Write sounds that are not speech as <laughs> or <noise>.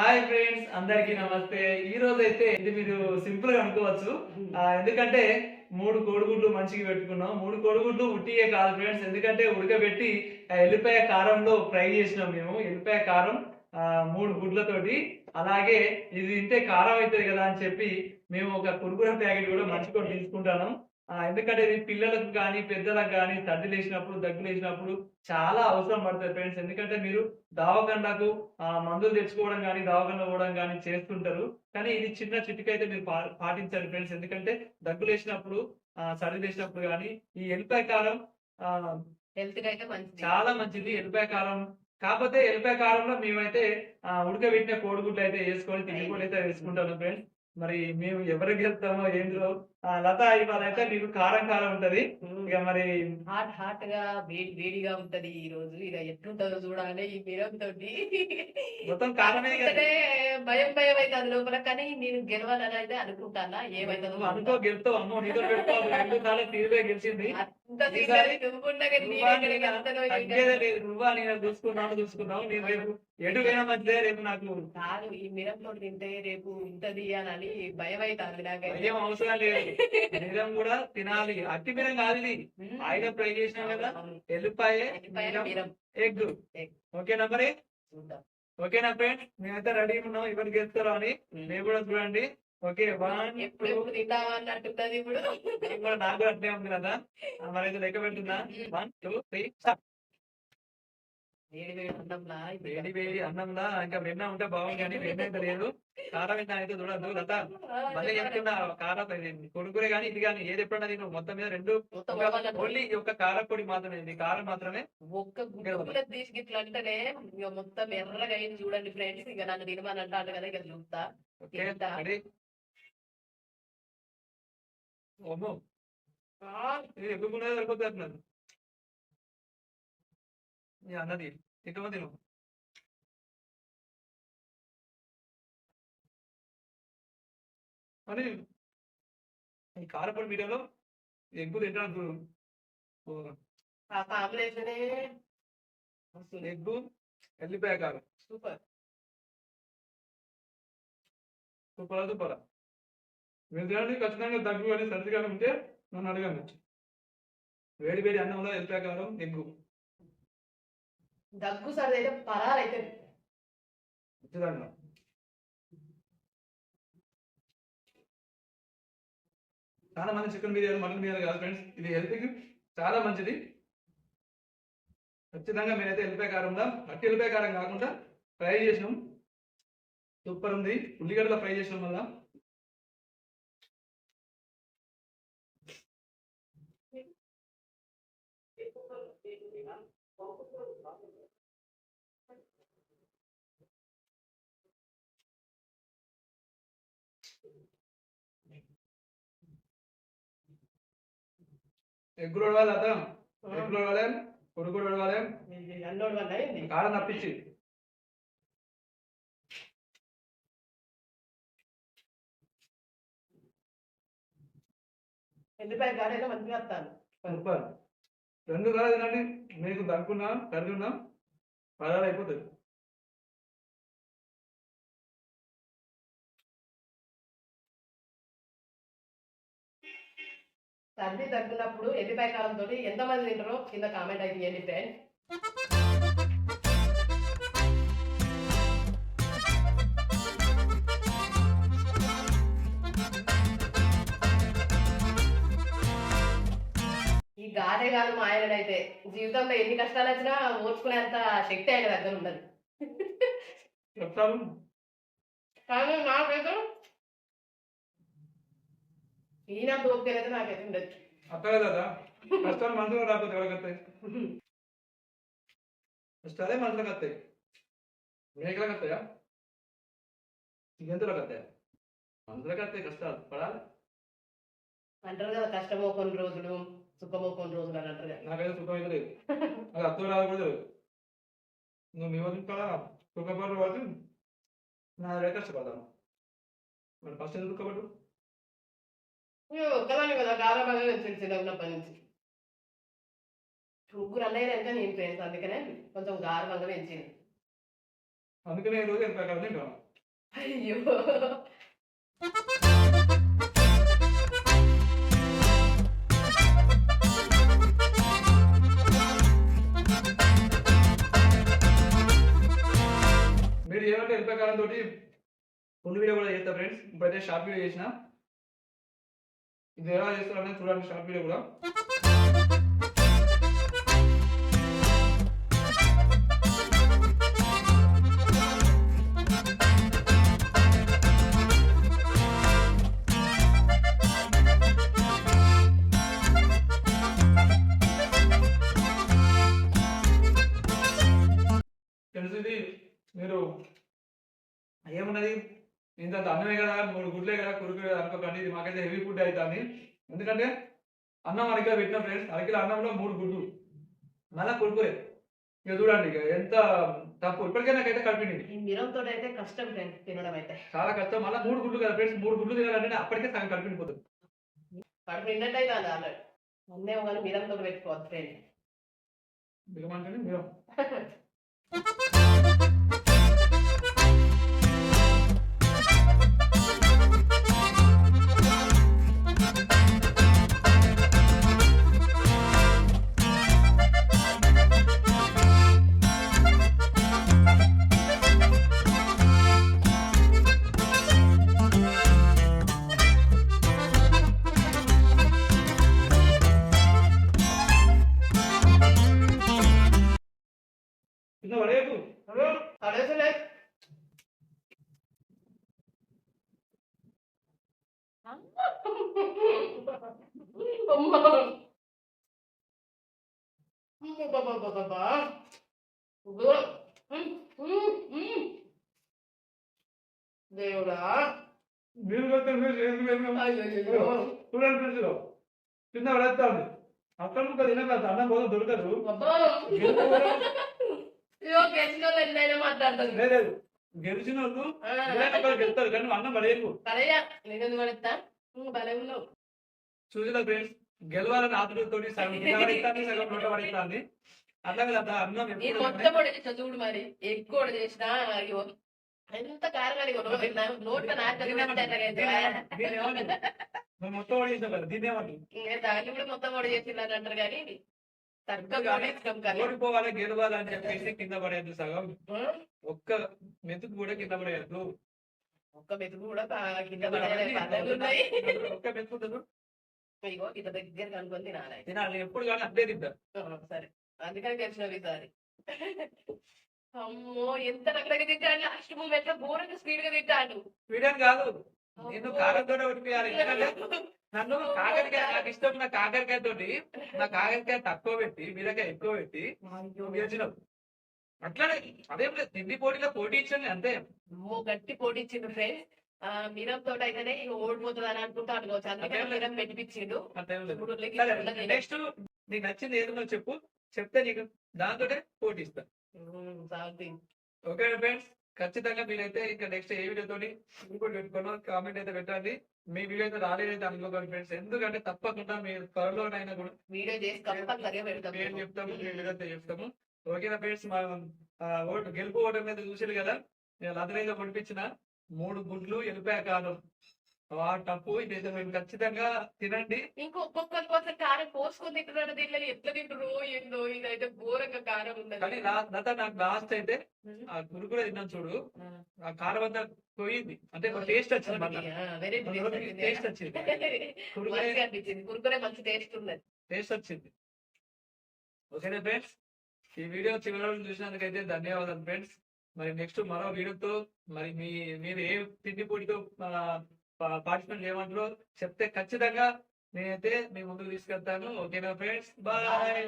Hi friends అందరికీ నమస్తే. ఈ రోజు అయితే ఇది మీరు సింపుల్గా అనుకోవచ్చు ఆ, ఎందుకంటే మూడు కోడిగుడ్లు మంచిగా పెట్టుకున్నాం. మూడు కోడిగుడ్లు ఉట్టియే కాదు ఫ్రెండ్స్. ఎందుకంటే ఉడకబెట్టి ఎల్లిపాయ కారంలో ఫ్రై చేసినాం మేము. ఎల్లిపాయ కారం ఆ, మూడు గుడ్లతోటి. అలాగే ఇది తింటే కారం అవుతుంది కదా అని చెప్పి మేము ఒక కురుకుర ప్యాకెట్ కూడా మంచిగా తీసుకుంటాను ఎందుకంటే ఇది పిల్లలకు కానీ పెద్దలకు కానీ సర్ది లేచినప్పుడు దగ్గు లేచినప్పుడు చాలా అవసరం పడుతుంది ఫ్రెండ్స్ ఎందుకంటే మీరు దావకండకు ఆ మందులు తెచ్చుకోవడం కానీ దవాఖాన పోవడం కానీ చేస్తుంటారు. కానీ ఇది చిన్న చిటికైతే మీరు పా- పాటించండి ఫ్రెండ్స్ ఎందుకంటే దగ్గు లేచినప్పుడు ఆ, సర్ది లేచినప్పుడు కానీ ఈ ఎల్లిపాయ కారం ఆ, హెల్త్ అయితే మంచిది. చాలా మంచిది ఎల్లిపాయ కారం. కాకపోతే ఎల్లిపాయ కారంలో మేమైతే ఉడకబెట్టిన కోడిగుడ్లు అయితే వేసుకొని తిరిగి అయితే వేసుకుంటాను ఫ్రెండ్స్ మరి మేము ఎవరికి వెళ్తామో ఏంటో లత ఇవాళ అయితే మీకు కారం కారం ఉంటది. ఇక మరి హాట్ హాట్గా వేడి వేడిగా ఉంటది ఈ రోజు. ఇక ఎట్లుంటుందో చూడాలి ఈ మిరం తోటి మొత్తం కారమే భయం భయం అయితే అది లోపల. కానీ నేను గెలవాలని అయితే అనుకుంటానా? ఏమైతుందో అనుకో గెలుతావు అమ్మో నీతో పెట్టుకోవాలి రెండు సార్లు తీరువే గెలిచింది. నువ్వు నేను చూసుకున్నావు నేను రేపు ఎటు పోయినా మంచిదే రేపు నాకు. కాదు ఈ మిరం తోటి తింటే రేపు ఇంతది అని భయం అవుతుంది నాకైతే. ఏం అవసరం లేదు. నిజం కూడా తినాలి. అట్టి మిరం కాదు ఇది. ఆయిల్ ఫ్రై చేసినాం కదా. ఎల్లిపాయ మిరం, మిరం. ఎగ్. ఓకేనా మరి. ఓకేనా ఫ్రెండ్స్? మేమైతే రెడీ ఉన్నాం. ఎవరికి గెలుస్తారో అని. మీరు కూడా చూడండి. ఓకే వన్ ఎప్పుడు ఇప్పుడు. కూడా నాకు అట్లే ఉంది కదా. ఆ, మరి అయితే లెక్క పెడుతున్నా. One two three start. వేడి వేడి అన్నంలా వేడి వేడి అన్నంలా ఇంకా వెన్న ఉంటే బాగుంది కానీ వెన్న అయితే లేదు. కారం అయితే అయితే చూడద్దు లత మళ్ళీ చెప్తున్నా కారం కొడుకురే కానీ ఇది కానీ ఏది ఎప్పుడన్నా నేను మొత్తం మీద రెండు. ఓన్లీ ఒక కారం పొడి మాత్రమే ఇది కారం మాత్రమే. ఒక్క గుడ్డు తీసి గిట్ల అంటేనే ఇక మొత్తం ఎర్రగా అయింది చూడండి ఫ్రెండ్స్. ఇక నన్ను తినమని అంటాను కదా ఇక చూస్తా. ఎక్కువ సరిపోతున్నారు అన్నది తింటమో తిను అని ఈ కారపొడి మీడియాలో ఎగ్గు తింటాను ఎగ్గు ఎల్లిపాయ కారం. సూపర్. సూపరా సూపరా. మీరు తినండి ఖచ్చితంగా దగ్గు అని సర్ది ఉంటే నన్ను అడగండి. వేడి వేడి అన్నంలో ఎల్లిపాయ కారం ఎగ్గు దగ్గు సరిది అయితే పరారైతే ఖచ్చితంగా చాలా మంది చికెన్ బిర్యానీ మటన్ బిర్యానీ కాదు ఫ్రెండ్స్ ఇది హెల్త్కి చాలా మంచిది. ఖచ్చితంగా మీరైతే ఎల్లిపాయ కారంలో అట్టి ఎల్లిపాయ కారం కాకుండా ఫ్రై చేసినాం. సూపర్ ఉంది. ఉల్లిగడ్డలో ఫ్రై చేసినాం వల్ల కొడుకుడు అన్నోడు వల్ల అయింది. కారం తప్పించి ఎల్లిపాయ గారైతే మంచిగా వస్తాను. సూపర్. రెండు కాదు తినండి. మీకు దగ్గున్నా సర్ది ఉన్నా. పదాలు అయిపోతుంది సర్ది తగ్గినప్పుడు ఎల్లిపాయ కారంతో ఎంతమంది తింటారో కింద కామెంట్ అయితే చేయండి ఫ్రెండ్ ఈ గాదే కాదు మా ఆయననైతే జీవితంలో ఎన్ని కష్టాలు వచ్చినా ఓర్చుకునేంత శక్తి ఆయన దగ్గర ఉండదు. చెప్తాను. కానీ నాకైతే ఈయన ఓపికనైతే నాకైతే ఉండదు అక్కడే కదా కష్టాలు మనసులో రాకపోతే ఎవరికి వస్తాయి కష్టాలే మనసులోకి వస్తాయి మేకలకు వస్తాయా జంతువులకు వస్తాయా మనసులోకి వస్తాయి కష్టాలు పడాలి. అంటారు కదా కష్టమో కొన్ని రోజులు సుఖమో కొన్ని రోజులు అని అంటారు కదా. నాకైతే సుఖం అయితే లేదు. అది అర్థం రాదు నువ్వు నీ వదిలి కూడా సుఖపడు కాబట్టి నా కష్టపడతాను. మరి ఫస్ట్ ఎందుకు నేను ఒక్కదాన్ని కదా గారబాగా వచ్చింది చిన్నప్పటి నుంచి. ముగ్గురు అన్నయ్య వెనక నేను ఫ్రెండ్స్ అందుకనే కొంచెం గారబంగా పెంచింది అందుకనే రోజు ఎంత తింటాను అయ్యో. మీరు ఏమంటే ఎల్పై కాలం తోటి ఫుల్ వీడియో కూడా చేస్తా ఫ్రెండ్స్. ఇప్పుడైతే షార్ట్ వీడియో చేసిన. ఇది ఎలా చేస్తారనేది చూడండి షార్ట్ వీడియో కూడా. ఫ్రెండ్స్ ఇది మీరు ఏమున్నది? ఇంత అన్నమే కదా మూడు గుడ్లే కదా కురుకు అనుకోకండి ఇది మాకైతే హెవీ ఫుడ్ అవుతుంది ఎందుకంటే అన్నం అరకిలో పెట్టిన ఫ్రెండ్స్ అరకిలో అన్నంలో మూడు గుడ్లు. మళ్ళా కురుకురే. ఇక చూడండి ఇక ఎంత తప్పు. ఇప్పటికే నాకైతే కలిపింది ఈ మిరంతో అయితే కష్టం తినడం అయితే. చాలా కష్టం. మళ్ళీ మూడు గుడ్లు కదా ఫ్రెండ్స్ మూడు గుడ్లు తినాలంటే అప్పటికే సగం కలిపి పోతుంది కడుపు నిండట్టు అయితే అది ఆల్రెడీ అన్నేమో కానీ మిరంతో పెట్టుకోవద్దు ఫ్రెండ్ బిగమంటే మీరు. దేవుడా? మీరు చూడండి ఫ్రెండ్స్ కింద పడేస్తాను అక్కడ ముక్క తినక అన్నం కోసం దొరకదు. లేదు. గెలిచిన వాళ్ళు గెలుస్తారు కానీ అన్నం ఉన్నావు చూసిన ఫ్రెండ్స్ గెలవాలని ఆతులతో సగం <laughs> కింద పడేస్తాను సగం నోట పడేస్తాను అట్లా కదా? అన్నం నేను ఎప్పుడు మొత్తం పడేస్తా చూడు మరి ఎక్కువ చేసిన ఎంత మొత్తం కదా దీన్ని ఏమంటారు? దాన్ని కూడా మొత్తం అంటారు కానీ తగ్గ పడేస్తాం కదా ఓడిపోవాలి గెలవాలి అని చెప్పేసి కింద పడేయద్దు సగం. ఒక్క మెతుకు కూడా కింద పడేయద్దు ఒక్క మెతుకు కూడా కింద పడేయాలి ఒక్క మెతుకు. ఇగో ఇంత దగ్గర కనుక్కొని తినాలి. తినాలి ఎప్పుడు కానీ అట్లే తింటా. సరే. అందుకని తెలిసినవి ఈసారి. అమ్మో ఎంత దగ్గర తింటాడు. లాస్ట్ మూమెంట్లో ఘోరంగా స్పీడ్గా తింటాడు వీడియో కాదు నేను కారంతో ఉడిపియాలి నన్ను కాకరకాయ నాకు ఇష్టం నా కాకరకాయ తోటి నా కాకరకాయ తక్కువ పెట్టి బీరకాయ ఎక్కువ పెట్టి గెలిచినావు అట్లానే అదేం లేదు తిండి పోటీలో పోటీ ఇచ్చాను అంతే. అమ్మో గట్టి పోటీ ఇచ్చిండు ఫ్రెండ్. మిరం తోట అయితేనే ఇక ఓడిపోతుంది అని అనుకుంటా అనుకోవచ్చు అందుకని అదేం లేదు. మిరం పెట్టిపించిండు నెక్స్ట్ నీకు నచ్చింది ఏదో చెప్పు. చెప్తే నీకు దాంతోటే పోటీ ఇస్తా. ఓకే ఫ్రెండ్స్ ఖచ్చితంగా మీరైతే ఇంకా నెక్స్ట్ ఏ వీడియోతోని ఇంకోటి పెట్టుకున్నా. కామెంట్ అయితే పెట్టండి. మీ వీడియో అయితే రాలేదైతే అనుకోకండి ఫ్రెండ్స్. ఎందుకంటే తప్పకుండా మీరు త్వరలోనైనా కూడా వీడియో చేసి మేము చెప్తాము చెప్తాము. ఓకేనా ఫ్రెండ్స్ మనం ఓటు గెలుపు ఓటమి మీద చూసారు కదా నేను అదనైతే కొనిపించిన మూడు గుడ్లు వెళ్ళిపోయా కాదు ఆ టప్పు ఇదైతే మేము ఖచ్చితంగా తినండి. ఇంకో ఒక్కొక్కరి కోసం కారం పోసుకొని తింటున్నాడు దీనిలో ఎట్లా తింటారు ఏందో ఇదైతే ఘోరంగా కారం కానీ ఉన్నది నా- నాతో నాకు లాస్ట్ అయితే ఆ గురుకుల తిన్నాను చూడు. ఆ. కారం అంతా పోయింది. అంటే టేస్ట్ వచ్చింది టేస్ట్ వచ్చింది. కురుకురే మంచి టేస్ట్ ఉన్నది. టేస్ట్ వచ్చింది. ఓకేనా ఫ్రెండ్స్ ఈ వీడియో చివరి చూసినందుకైతే ధన్యవాదాలు ఫ్రెండ్స్. మరి నెక్స్ట్ మరో వీడియోతో మరి మీ మీరు ఏ తిండి పొడితో పార్టిసిపేట్ చేయమంటారో చెప్తే ఖచ్చితంగా నేనైతే మీ ముందుకు తీసుకెళ్తాను. ఓకేనా ఫ్రెండ్స్? బాయ్.